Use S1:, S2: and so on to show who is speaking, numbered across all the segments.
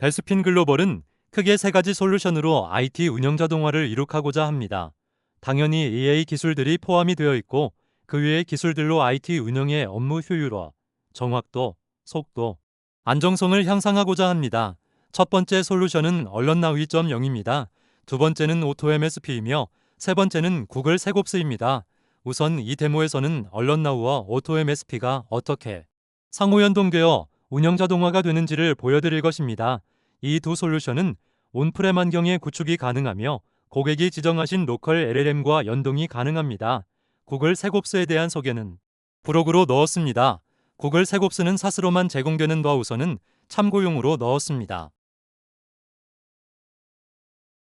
S1: 벨스핀 글로벌은 크게 세 가지 솔루션으로 IT 운영 자동화를 이룩하고자 합니다. 당연히 AI 기술들이 포함이 되어 있고 그 외의 기술들로 IT 운영의 업무 효율화, 정확도, 속도, 안정성을 향상하고자 합니다. 첫 번째 솔루션은 언론 나위.0입니다. 두 번째는 오토MSP이며 세 번째는 구글 세곱스입니다. 우선 이 데모에서는 언론 나우와 오토MSP가 어떻게 상호 연동되어 운영 자동화가 되는지를 보여드릴 것입니다. 이 두 솔루션은 온프렘 환경의 구축이 가능하며 고객이 지정하신 로컬 LLM과 연동이 가능합니다. 구글 세곱스에 대한 소개는 브로그로 넣었습니다. 구글 세곱스는 사스로만 제공되는 바 우선은 참고용으로 넣었습니다.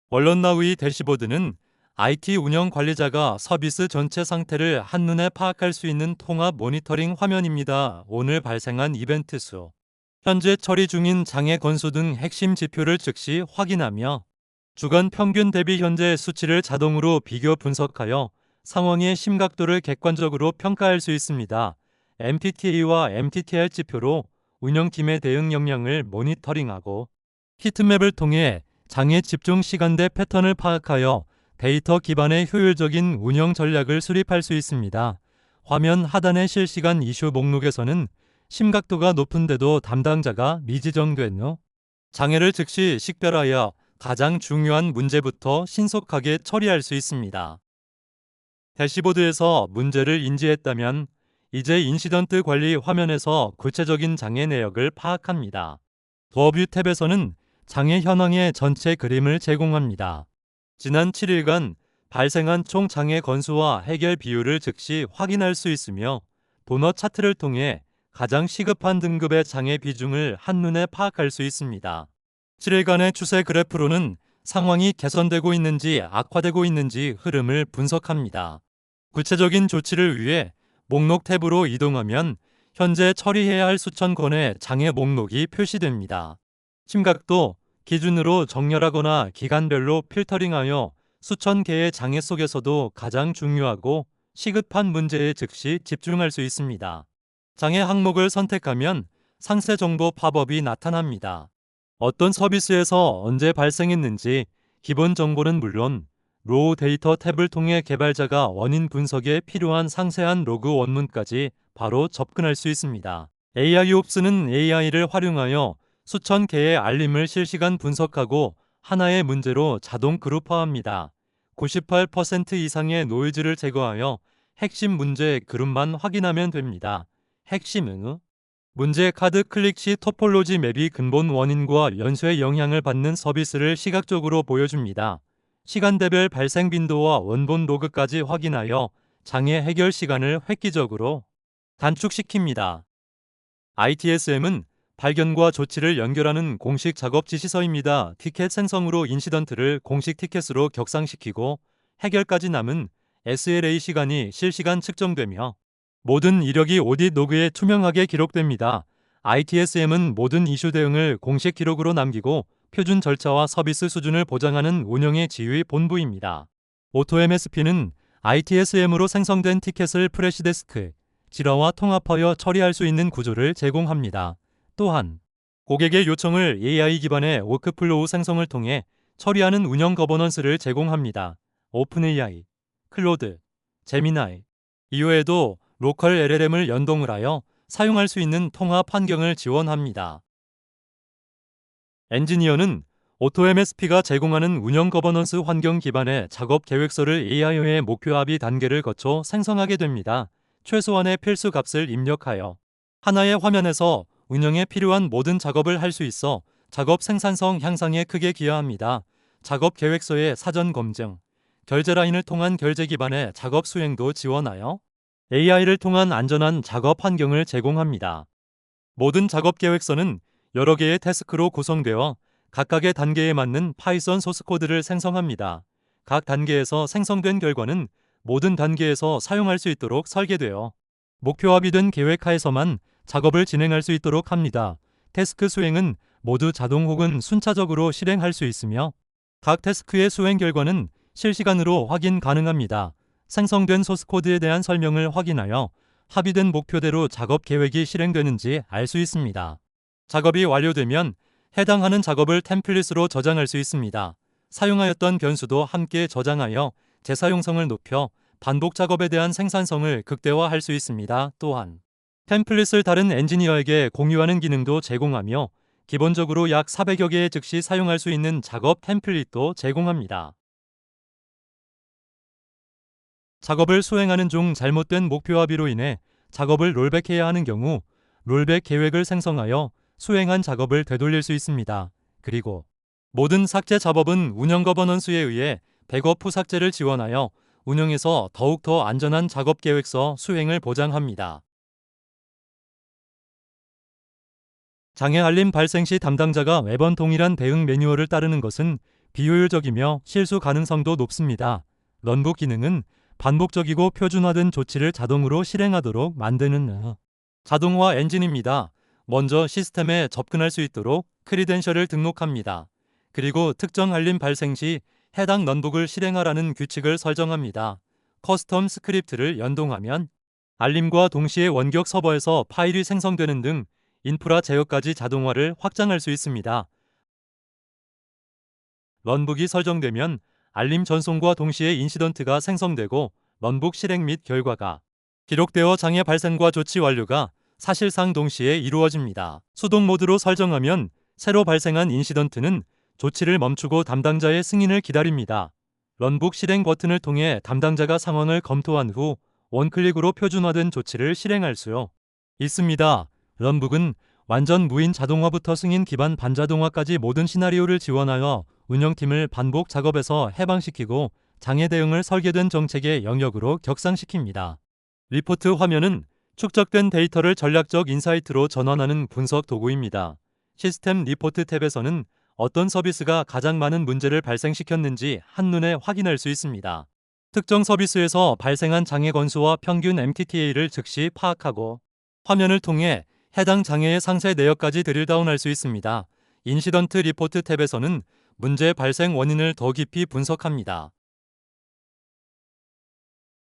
S1: 원론나우이 대시보드는 IT 운영 관리자가 서비스 전체 상태를 한눈에 파악할 수 있는 통합 모니터링 화면입니다. 오늘 발생한 이벤트 수, 현재 처리 중인 장애 건수 등 핵심 지표를 즉시 확인하며 주간 평균 대비 현재 수치를 자동으로 비교 분석하여 상황의 심각도를 객관적으로 평가할 수 있습니다. MTTA와 MTTR 지표로 운영팀의 대응 역량을 모니터링하고 히트맵을 통해 장애 집중 시간대 패턴을 파악하여 데이터 기반의 효율적인 운영 전략을 수립할 수 있습니다. 화면 하단의 실시간 이슈 목록에서는 심각도가 높은데도 담당자가 미지정된 후 장애를 즉시 식별하여 가장 중요한 문제부터 신속하게 처리할 수 있습니다. 대시보드에서 문제를 인지했다면 이제 인시던트 관리 화면에서 구체적인 장애 내역을 파악합니다. 도어뷰 탭에서는 장애 현황의 전체 그림을 제공합니다. 지난 7일간 발생한 총 장애 건수와 해결 비율을 즉시 확인할 수 있으며 도넛 차트를 통해 가장 시급한 등급의 장애 비중을 한눈에 파악할 수 있습니다. 7일간의 추세 그래프로는 상황이 개선되고 있는지 악화되고 있는지 흐름을 분석합니다. 구체적인 조치를 위해 목록 탭으로 이동하면 현재 처리해야 할 수천 건의 장애 목록이 표시됩니다. 심각도 기준으로 정렬하거나 기간별로 필터링하여 수천 개의 장애 속에서도 가장 중요하고 시급한 문제에 즉시 집중할 수 있습니다. 장애 항목을 선택하면 상세 정보 팝업이 나타납니다. 어떤 서비스에서 언제 발생했는지 기본 정보는 물론 로우 데이터 탭을 통해 개발자가 원인 분석에 필요한 상세한 로그 원문까지 바로 접근할 수 있습니다. AI옵스는 AI를 활용하여 수천 개의 알림을 실시간 분석하고 하나의 문제로 자동 그룹화합니다. 98% 이상의 노이즈를 제거하여 핵심 문제 그룹만 확인하면 됩니다. 핵심은 문제 카드 클릭 시 토폴로지 맵이 근본 원인과 연쇄 영향을 받는 서비스를 시각적으로 보여줍니다. 시간대별 발생 빈도와 원본 로그까지 확인하여 장애 해결 시간을 획기적으로 단축시킵니다. ITSM은 발견과 조치를 연결하는 공식 작업 지시서입니다. 티켓 생성으로 인시던트를 공식 티켓으로 격상시키고 해결까지 남은 SLA 시간이 실시간 측정되며 모든 이력이 오딧 로그에 투명하게 기록됩니다. ITSM은 모든 이슈 대응을 공식 기록으로 남기고 표준 절차와 서비스 수준을 보장하는 운영의 지휘 본부입니다. 오토MSP는 ITSM으로 생성된 티켓을 프레시데스크, 질화와 통합하여 처리할 수 있는 구조를 제공합니다. 또한 고객의 요청을 AI 기반의 워크플로우 생성을 통해 처리하는 운영 거버넌스를 제공합니다. 오픈AI, 클로드, 제미나이 이외에도 로컬 LLM을 연동을 하여 사용할 수 있는 통합 환경을 지원합니다. 엔지니어는 오토MSP가 제공하는 운영 거버넌스 환경 기반의 작업 계획서를 AI의 목표 합의 단계를 거쳐 생성하게 됩니다. 최소한의 필수 값을 입력하여 하나의 화면에서 운영에 필요한 모든 작업을 할 수 있어 작업 생산성 향상에 크게 기여합니다. 작업 계획서의 사전 검증, 결제 라인을 통한 결제 기반의 작업 수행도 지원하여 AI를 통한 안전한 작업 환경을 제공합니다. 모든 작업 계획서는 여러 개의 태스크로 구성되어 각각의 단계에 맞는 파이썬 소스 코드를 생성합니다. 각 단계에서 생성된 결과는 모든 단계에서 사용할 수 있도록 설계되어 목표 합의된 계획하에서만 작업을 진행할 수 있도록 합니다. 태스크 수행은 모두 자동 혹은 순차적으로 실행할 수 있으며 각 태스크의 수행 결과는 실시간으로 확인 가능합니다. 생성된 소스코드에 대한 설명을 확인하여 합의된 목표대로 작업 계획이 실행되는지 알 수 있습니다. 작업이 완료되면 해당하는 작업을 템플릿으로 저장할 수 있습니다. 사용하였던 변수도 함께 저장하여 재사용성을 높여 반복 작업에 대한 생산성을 극대화할 수 있습니다. 또한 템플릿을 다른 엔지니어에게 공유하는 기능도 제공하며 기본적으로 약 400여 개의 즉시 사용할 수 있는 작업 템플릿도 제공합니다. 작업을 수행하는 중 잘못된 목표 합의로 인해 작업을 롤백해야 하는 경우 롤백 계획을 생성하여 수행한 작업을 되돌릴 수 있습니다. 그리고 모든 삭제 작업은 운영 거버넌스에 의해 백업 후 삭제를 지원하여 운영에서 더욱더 안전한 작업 계획서 수행을 보장합니다. 장애 알림 발생 시 담당자가 매번 동일한 대응 매뉴얼을 따르는 것은 비효율적이며 실수 가능성도 높습니다. 런북 기능은 반복적이고 표준화된 조치를 자동으로 실행하도록 만드는 자동화 엔진입니다. 먼저 시스템에 접근할 수 있도록 크리덴셜을 등록합니다. 그리고 특정 알림 발생 시 해당 런북을 실행하라는 규칙을 설정합니다. 커스텀 스크립트를 연동하면 알림과 동시에 원격 서버에서 파일이 생성되는 등 인프라 제어까지 자동화를 확장할 수 있습니다. 런북이 설정되면 알림 전송과 동시에 인시던트가 생성되고 런북 실행 및 결과가 기록되어 장애 발생과 조치 완료가 사실상 동시에 이루어집니다. 수동 모드로 설정하면 새로 발생한 인시던트는 조치를 멈추고 담당자의 승인을 기다립니다. 런북 실행 버튼을 통해 담당자가 상황을 검토한 후 원클릭으로 표준화된 조치를 실행할 수 있습니다. 런북은 완전 무인 자동화부터 승인 기반 반자동화까지 모든 시나리오를 지원하여 운영팀을 반복 작업에서 해방시키고 장애 대응을 설계된 정책의 영역으로 격상시킵니다. 리포트 화면은 축적된 데이터를 전략적 인사이트로 전환하는 분석 도구입니다. 시스템 리포트 탭에서는 어떤 서비스가 가장 많은 문제를 발생시켰는지 한눈에 확인할 수 있습니다. 특정 서비스에서 발생한 장애 건수와 평균 MTTA를 즉시 파악하고 화면을 통해 해당 장애의 상세 내역까지 드릴다운할 수 있습니다. 인시던트 리포트 탭에서는 문제 발생 원인을 더 깊이 분석합니다.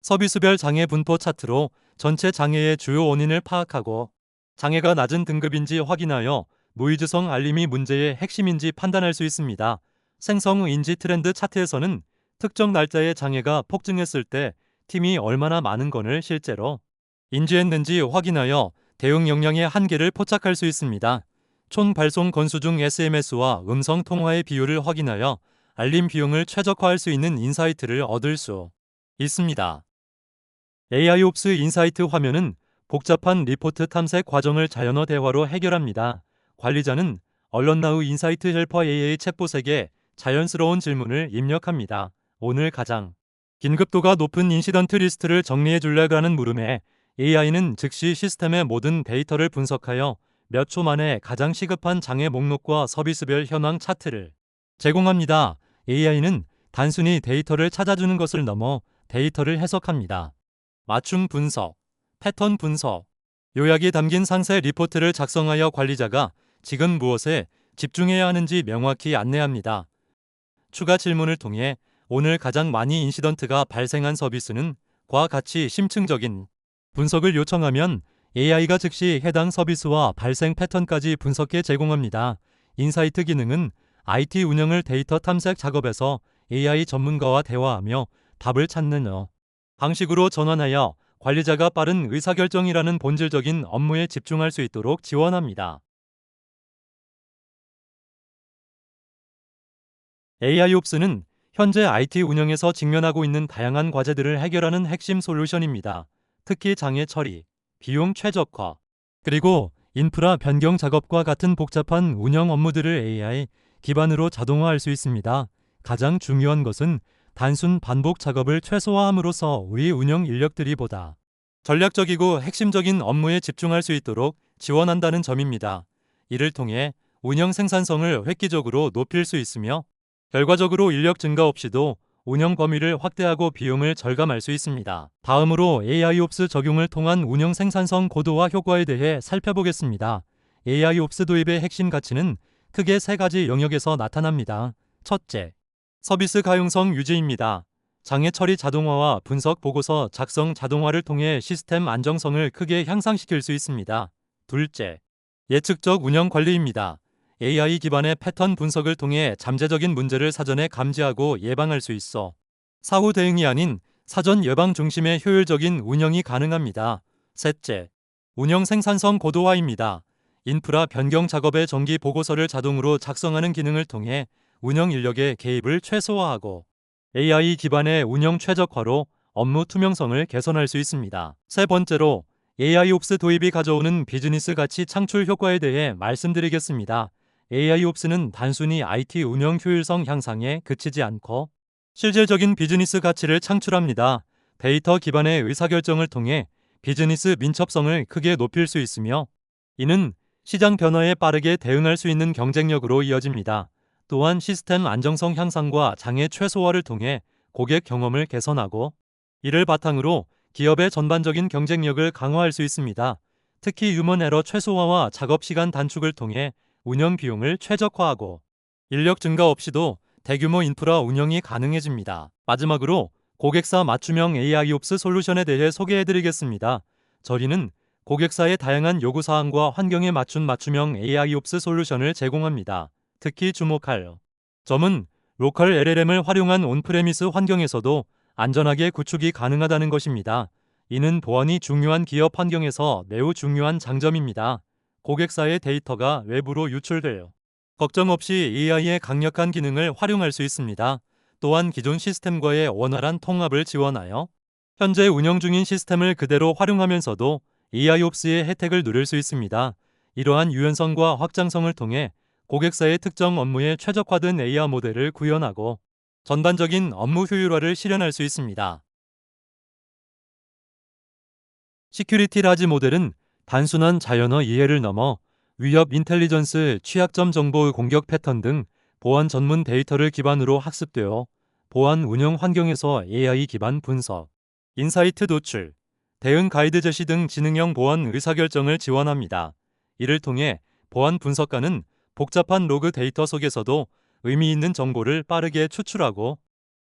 S1: 서비스별 장애 분포 차트로 전체 장애의 주요 원인을 파악하고 장애가 낮은 등급인지 확인하여 노이즈성 알림이 문제의 핵심인지 판단할 수 있습니다. 생성 인지 트렌드 차트에서는 특정 날짜의 장애가 폭증했을 때 팀이 얼마나 많은 건을 실제로 인지했는지 확인하여 대응 역량의 한계를 포착할 수 있습니다. 총 발송 건수 중 SMS와 음성 통화의 비율을 확인하여 알림 비용을 최적화할 수 있는 인사이트를 얻을 수 있습니다. AI옵스 인사이트 화면은 복잡한 리포트 탐색 과정을 자연어 대화로 해결합니다. 관리자는 언론나우 인사이트 헬퍼 AA 챗봇에게 자연스러운 질문을 입력합니다. 오늘 가장 긴급도가 높은 인시던트 리스트를 정리해 줄래라는 물음에 AI는 즉시 시스템의 모든 데이터를 분석하여 몇 초 만에 가장 시급한 장애 목록과 서비스별 현황 차트를 제공합니다. AI는 단순히 데이터를 찾아주는 것을 넘어 데이터를 해석합니다. 맞춤 분석, 패턴 분석, 요약이 담긴 상세 리포트를 작성하여 관리자가 지금 무엇에 집중해야 하는지 명확히 안내합니다. 추가 질문을 통해 오늘 가장 많이 인시던트가 발생한 서비스는 과 같이 심층적인 분석을 요청하면 AI가 즉시 해당 서비스와 발생 패턴까지 분석해 제공합니다. 인사이트 기능은 IT 운영을 데이터 탐색 작업에서 AI 전문가와 대화하며 답을 찾는 어 방식으로 전환하여 관리자가 빠른 의사결정이라는 본질적인 업무에 집중할 수 있도록 지원합니다. AI옵스는 현재 IT 운영에서 직면하고 있는 다양한 과제들을 해결하는 핵심 솔루션입니다. 특히 장애 처리, 비용 최적화, 그리고 인프라 변경 작업과 같은 복잡한 운영 업무들을 AI 기반으로 자동화할 수 있습니다. 가장 중요한 것은 단순 반복 작업을 최소화함으로써 우리 운영 인력들이 보다 전략적이고 핵심적인 업무에 집중할 수 있도록 지원한다는 점입니다. 이를 통해 운영 생산성을 획기적으로 높일 수 있으며 결과적으로 인력 증가 없이도 운영 범위를 확대하고 비용을 절감할 수 있습니다. 다음으로 AI옵스 적용을 통한 운영 생산성 고도화 효과에 대해 살펴보겠습니다. AI옵스 도입의 핵심 가치는 크게 세 가지 영역에서 나타납니다. 첫째, 서비스 가용성 유지입니다. 장애 처리 자동화와 분석 보고서 작성 자동화를 통해 시스템 안정성을 크게 향상시킬 수 있습니다. 둘째, 예측적 운영 관리입니다. AI 기반의 패턴 분석을 통해 잠재적인 문제를 사전에 감지하고 예방할 수 있어 사후 대응이 아닌 사전 예방 중심의 효율적인 운영이 가능합니다. 셋째, 운영 생산성 고도화입니다. 인프라 변경 작업의 정기 보고서를 자동으로 작성하는 기능을 통해 운영 인력의 개입을 최소화하고 AI 기반의 운영 최적화로 업무 투명성을 개선할 수 있습니다. 세 번째로 AI옵스 도입이 가져오는 비즈니스 가치 창출 효과에 대해 말씀드리겠습니다. AI옵스는 단순히 IT 운영 효율성 향상에 그치지 않고 실질적인 비즈니스 가치를 창출합니다. 데이터 기반의 의사결정을 통해 비즈니스 민첩성을 크게 높일 수 있으며 이는 시장 변화에 빠르게 대응할 수 있는 경쟁력으로 이어집니다. 또한 시스템 안정성 향상과 장애 최소화를 통해 고객 경험을 개선하고 이를 바탕으로 기업의 전반적인 경쟁력을 강화할 수 있습니다. 특히 유먼 에러 최소화와 작업 시간 단축을 통해 운영 비용을 최적화하고 인력 증가 없이도 대규모 인프라 운영이 가능해집니다. 마지막으로 고객사 맞춤형 AI옵스 솔루션에 대해 소개해드리겠습니다. 저희는 고객사의 다양한 요구사항과 환경에 맞춘 맞춤형 AI옵스 솔루션을 제공합니다. 특히 주목할 점은 로컬 LLM을 활용한 온프레미스 환경에서도 안전하게 구축이 가능하다는 것입니다. 이는 보안이 중요한 기업 환경에서 매우 중요한 장점입니다. 고객사의 데이터가 외부로 유출돼요. 걱정 없이 AI의 강력한 기능을 활용할 수 있습니다. 또한 기존 시스템과의 원활한 통합을 지원하여 현재 운영 중인 시스템을 그대로 활용하면서도 AI옵스의 혜택을 누릴 수 있습니다. 이러한 유연성과 확장성을 통해 고객사의 특정 업무에 최적화된 AI 모델을 구현하고 전반적인 업무 효율화를 실현할 수 있습니다. 시큐리티 라지 모델은 단순한 자연어 이해를 넘어 위협 인텔리전스, 취약점 정보 공격 패턴 등 보안 전문 데이터를 기반으로 학습되어 보안 운영 환경에서 AI 기반 분석, 인사이트 도출, 대응 가이드 제시 등 지능형 보안 의사결정을 지원합니다. 이를 통해 보안 분석가는 복잡한 로그 데이터 속에서도 의미 있는 정보를 빠르게 추출하고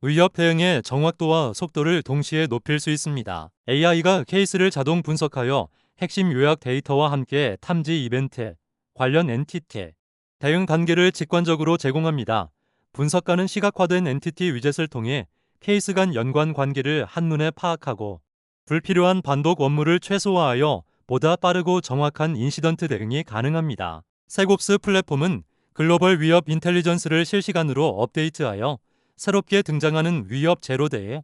S1: 위협 대응의 정확도와 속도를 동시에 높일 수 있습니다. AI가 케이스를 자동 분석하여 핵심 요약 데이터와 함께 탐지 이벤트, 관련 엔티티, 대응 단계를 직관적으로 제공합니다. 분석가는 시각화된 엔티티 위젯을 통해 케이스 간 연관 관계를 한눈에 파악하고 불필요한 반복 업무를 최소화하여 보다 빠르고 정확한 인시던트 대응이 가능합니다. 세곱스 플랫폼은 글로벌 위협 인텔리전스를 실시간으로 업데이트하여 새롭게 등장하는 위협 제로대에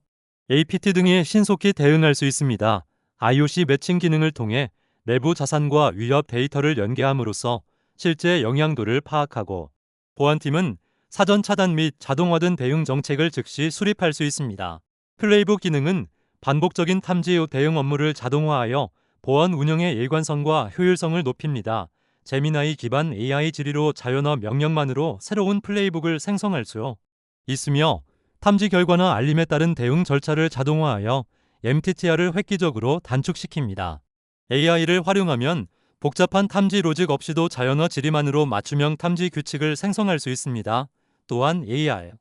S1: APT 등에 신속히 대응할 수 있습니다. IOC 매칭 기능을 통해 내부 자산과 위협 데이터를 연계함으로써 실제 영향도를 파악하고 보안팀은 사전 차단 및 자동화된 대응 정책을 즉시 수립할 수 있습니다. 플레이북 기능은 반복적인 탐지 후 대응 업무를 자동화하여 보안 운영의 일관성과 효율성을 높입니다. 제미나이 기반 AI 지리로 자연어 명령만으로 새로운 플레이북을 생성할 수 있으며 탐지 결과나 알림에 따른 대응 절차를 자동화하여 MTTR을 획기적으로 단축시킵니다. AI를 활용하면 복잡한 탐지 로직 없이도 자연어 지리만으로 맞춤형 탐지 규칙을 생성할 수 있습니다. 또한 AI,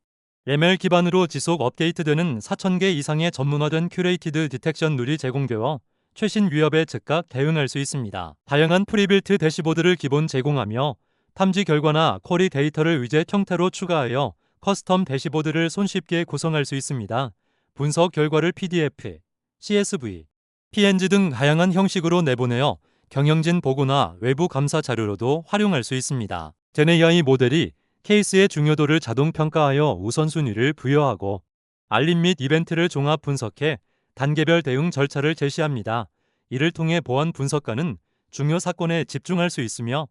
S1: ML 기반으로 지속 업데이트되는 4,000개 이상의 전문화된 큐레이티드 디텍션 룰이 제공되어 최신 위협에 즉각 대응할 수 있습니다. 다양한 프리빌트 대시보드를 기본 제공하며 탐지 결과나 쿼리 데이터를 위젯 형태로 추가하여 커스텀 대시보드를 손쉽게 구성할 수 있습니다. 분석 결과를 PDF, CSV, PNG 등 다양한 형식으로 내보내어 경영진 보고나 외부 감사 자료로도 활용할 수 있습니다. 제네AI 모델이 케이스의 중요도를 자동 평가하여 우선순위를 부여하고 알림 및 이벤트를 종합 분석해 단계별 대응 절차를 제시합니다. 이를 통해 보안 분석가는 중요 사건에 집중할 수 있으며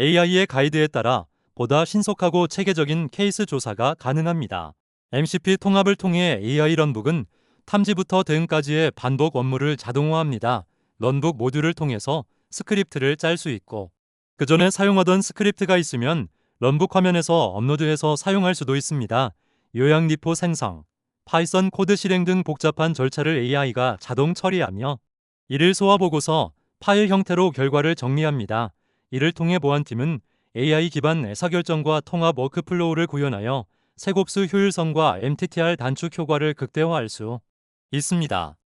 S1: AI의 가이드에 따라 보다 신속하고 체계적인 케이스 조사가 가능합니다. MCP 통합을 통해 AI 런북은 탐지부터 대응까지의 반복 업무를 자동화합니다. 런북 모듈을 통해서 스크립트를 짤 수 있고 그 전에 사용하던 스크립트가 있으면 런북 화면에서 업로드해서 사용할 수도 있습니다. 요약 리포 생성, 파이썬 코드 실행 등 복잡한 절차를 AI가 자동 처리하며 이를 소화 보고서 파일 형태로 결과를 정리합니다. 이를 통해 보안팀은 AI 기반 의사결정과 통합 워크플로우를 구현하여 세곱수 효율성과 MTTR 단축 효과를 극대화할 수 있습니다.